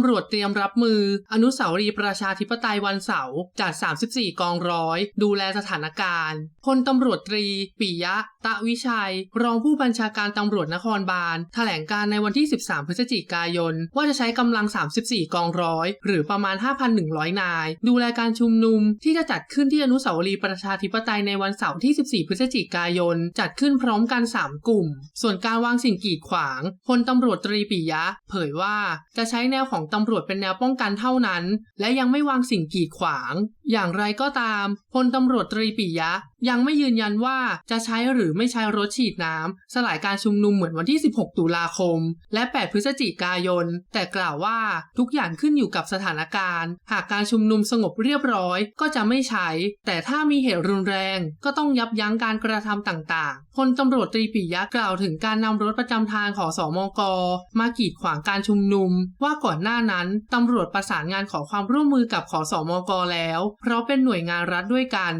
ำรวจเตรียมรับมือ อนุสาวรีย์ประชาธิปไตยวันเสาร์จัด 34 กองร้อย ดูแลสถานการณ์พลตำรวจตรี ปิยะ ตะวิชัย รองผู้บัญชาการตำรวจนครบาล แถลงการในวันที่ 13 พฤศจิกายน ว่าจะใช้กำลัง 34 กองร้อย หรือประมาณ 5,100 นาย ดูแลการชุมนุมที่จะจัดขึ้นที่อนุสาวรีย์ประชาธิปไตยในวันเสาร์ที่ 14 พฤศจิกายน จัดขึ้นพร้อมกัน 3 กลุ่ม ส่วนการวางสิ่งกีดขวางพลตำรวจตรีปิยะ เผยว่าจะใช้แนวของตำรวจเป็นแนวป้องกันเท่านั้น และยังไม่วางสิ่งกีดขวาง อย่างไรก็ตามพลตำรวจตรีปิยะ ยังไม่ยืนยันว่าจะใช้หรือไม่ใช้รถฉีดน้ำสลายการชุมนุมเหมือนวันที่ 16 ตุลาคม และ 8 พฤศจิกายน แต่กล่าวว่าทุกอย่างขึ้นอยู่กับสถานการณ์ หากการชุมนุมสงบเรียบร้อยก็จะไม่ใช้ แต่ถ้ามีเหตุรุนแรง ก็ต้องยับยั้งการกระทำต่างๆพลตำรวจตรีปิยะกล่าวถึงการนำรถประจำทางของสมกมากีดขวางการชุมนุม ว่าก่อนหน้านั้นตำรวจประสานงานขอความร่วมมือกับขอสมกแล้ว เพราะเป็นหน่วยงานรัฐด้วยกัน